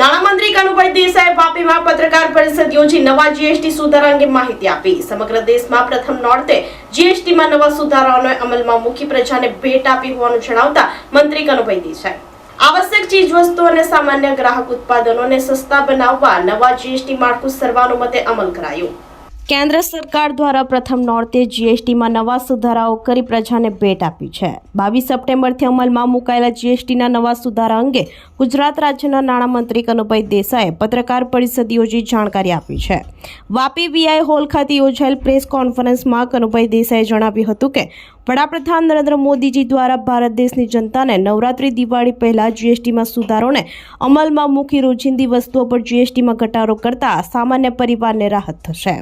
નાણામંત્રી કનુભાઈ દેસાઈ વાપીમાં પત્રકાર પરિષદ યોજી નવા જીએસટી સુધારા અંગે માહિતી આપી. સમગ્ર દેશમાં પ્રથમ નોર્તે જીએસટીમાં નવા સુધારાઓને અમલમાં મૂકી પ્રજાને ભેટ આપી હોવાનું જણાવતા મંત્રી કનુભાઈ દેસાઈ. આવશ્યક ચીજવસ્તુઓ અને સામાન્ય ગ્રાહક ઉત્પાદનોને સસ્તા બનાવવા નવા જીએસટી માળખું સર્વાનુમતે અમલ કરાયું. કેન્દ્ર સરકાર દ્વારા પ્રથમ નોર્તે જીએસટીમાં નવા સુધારાઓ કરી પ્રજાને ભેટ આપી છે. બાવીસ સપ્ટેમ્બરથી અમલમાં મુકાયેલા જીએસટીના નવા સુધારા અંગે ગુજરાત રાજ્યના નાણામંત્રી કનુભાઈ દેસાઈએ પત્રકાર પરિષદ યોજી જાણકારી આપી છે. વાપી વીઆઈ હોલ ખાતે યોજાયેલ પ્રેસ કોન્ફરન્સમાં કનુભાઈ દેસાઈએ જણાવ્યું હતું કે, વડાપ્રધાન નરેન્દ્ર મોદીજી દ્વારા ભારત દેશની જનતાને નવરાત્રી દિવાળી પહેલા જીએસટીમાં સુધારોને અમલમાં મૂકી રોજિંદી વસ્તુઓ પર જીએસટીમાં ઘટાડો કરતા સામાન્ય પરિવારને રાહત થશે.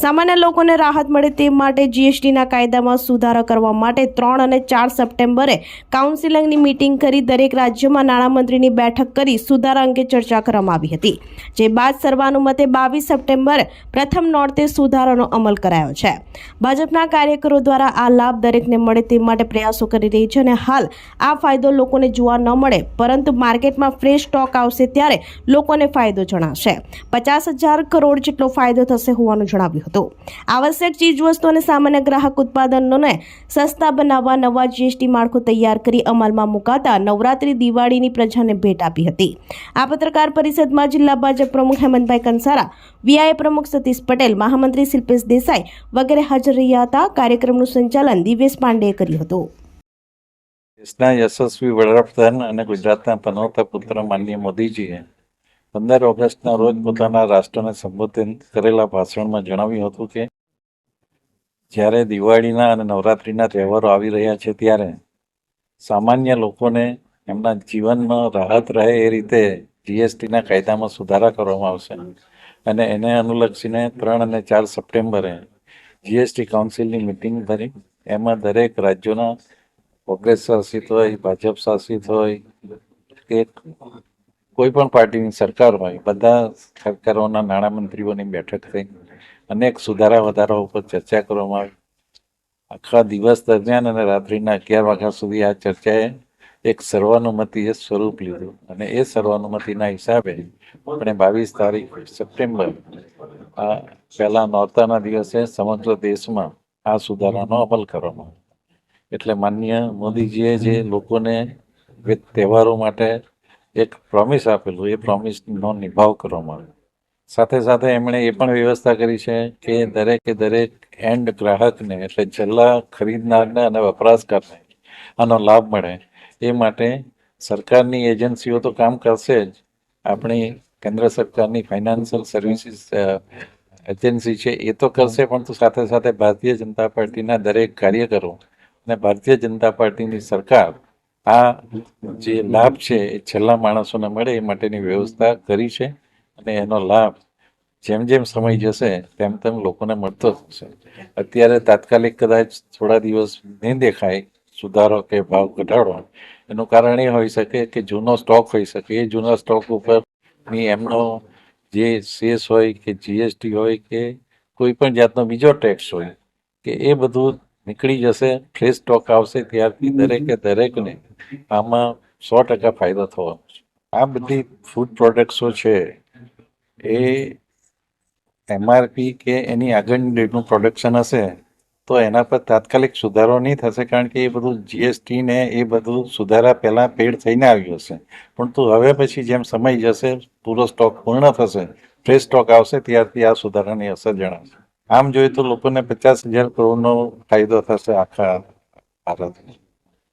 સામાન્ય લોકોને રાહત મળે તે માટે જીએસટીના કાયદામાં સુધારા કરવા માટે ત્રણ અને ચાર સપ્ટેમ્બરે કાઉન્સિલિંગની મીટિંગ કરી દરેક રાજ્યમાં નાણામંત્રીની બેઠક કરી સુધારા અંગે ચર્ચા કરવામાં આવી હતી. જે બાદ સર્વાનુમતે બાવીસ સપ્ટેમ્બરે પ્રથમ નોર્તે સુધારાનો અમલ કરાયો છે. ભાજપના કાર્યકરો દ્વારા આ લાભ દરેકને મળે તે માટે પ્રયાસો કરી રહી છે અને હાલ આ ફાયદો લોકોને જોવા ન મળે, પરંતુ માર્કેટમાં ફ્રેશ સ્ટોક આવશે ત્યારે લોકોને ફાયદો જણાશે. પચાસ હજાર કરોડ જેટલો ફાયદો થશે હોવાનું જણાવ્યું હતું. આવશ્યક ચીજવસ્તુ અને સામાન્ય ગ્રાહક ઉત્પાદનોને સસ્તા બનાવવા નવા જીએસટી માળખું તૈયાર કરી અમલમાં મુકાતા નવરાત્રી દિવાળીની પ્રજાને ભેટ આપી હતી. આ પત્રકાર પરિષદમાં જિલ્લા ભાજપ પ્રમુખ હેમંતભાઈ કંસારા, વીઆઈ પ્રમુખ સતીશ પટેલ, મહામંત્રી શિલ્પેશ દેસાઈ વગેરે હાજર રહ્યા હતા. કાર્યક્રમનું સંચાલન દિવેશ પાંડેએ કર્યું હતું. દેશના યશસ્વી વડાપ્રધાન અને ગુજરાતના પનોતા પુત્ર માનનીય મોદીજીએ પંદર ઓગસ્ટના રોજ પોતાના રાષ્ટ્રને સંબોધન કરેલા ભાષણમાં જણાવ્યું હતું કે, જ્યારે દિવાળીના અને નવરાત્રિના તહેવારો આવી રહ્યા છે ત્યારે સામાન્ય લોકોને એમના જીવનમાં રાહત રહે એ રીતે જીએસટીના કાયદામાં સુધારા કરવામાં આવશે. અને એને અનુલક્ષીને ત્રણ અને ચાર સપ્ટેમ્બરે જીએસટી કાઉન્સિલની મિટિંગ ભરી. એમાં દરેક રાજ્યોના કોંગ્રેસ શાસિત હોય, ભાજપ શાસિત હોય કે કોઈ પણ પાર્ટીની સરકાર હોય, બધા સરકારોના નાણામંત્રીઓની બેઠક થઈ, અનેક સુધારા વધારા ઉપર ચર્ચા કરવામાં આવી આખા દિવસ દરમિયાન અને રાત્રિના અગિયાર વાગ્યા સુધી આ ચર્ચાએ એક સર્વાનુમતિએ સ્વરૂપ લીધું અને એ સર્વાનુમતિના હિસાબે આપણે બાવીસ તારીખ સપ્ટેમ્બર, આ પહેલા નોરતાના દિવસે સમગ્ર દેશમાં આ સુધારાનો અમલ કરવામાં આવ્યો. એટલે માનનીય મોદીજીએ જે લોકોને તહેવારો માટે એક પ્રોમિસ આપેલું, એ પ્રોમિસનો નિભાવ કરવામાં આવ્યો. સાથે સાથે એમણે એ પણ વ્યવસ્થા કરી છે કે દરેકે દરેક એન્ડ ગ્રાહકને, એટલે છેલ્લા ખરીદનારને અને વપરાશકારને આનો લાભ મળે, એ માટે સરકારની એજન્સીઓ તો કામ કરશે જ. આપણી કેન્દ્ર સરકારની ફાઇનાન્શિયલ સર્વિસીસ એજન્સી છે, એ તો કરશે, પણ તો સાથે સાથે ભારતીય જનતા પાર્ટીના દરેક કાર્યકરો અને ભારતીય જનતા પાર્ટીની સરકાર આ જે લાભ છે એ છેલ્લા માણસોને મળે એ માટેની વ્યવસ્થા કરી છે અને એનો લાભ જેમ જેમ સમય જશે તેમ તેમ લોકોને મળતો થશે અત્યારે તાત્કાલિક કદાચ થોડા દિવસ નહીં દેખાય, સુધારો કે ભાવ ઘટાડો, એનું કારણ એ હોઈ શકે કે જૂનો સ્ટોક હોઈ શકે. એ જૂના સ્ટોક ઉપરની એમનો જે સેસ હોય કે જીએસટી હોય કે કોઈ પણ જાતનો બીજો ટેક્સ હોય કે એ બધું નીકળી જશે, ફ્રેશ સ્ટોક આવશે ત્યારથી દરેકે દરેકને. આમાં સો ટકા ફાયદો થવાનો છે. આ બધી ફૂડ પ્રોડક્ટ્સો છે, એ એમઆરપી કે એની આગળની ડેટનું પ્રોડક્શન હશે, તો એના પર તાત્કાલિક સુધારો નહીં થશે, કારણ કે એ બધું જીએસટી ને એ બધું સુધારા પહેલાં પેડ થઈને આવ્યું હશે. પણ તો હવે પછી જેમ સમય જશે, પૂરો સ્ટોક પૂર્ણ થશે ફ્રેશ સ્ટોક આવશે, ત્યારથી આ સુધારાની અસર જણાશે. આમ જોઈએ તો લોકોને પચાસ હજાર કરોડનો ફાયદો થશે આખા ભારતમાં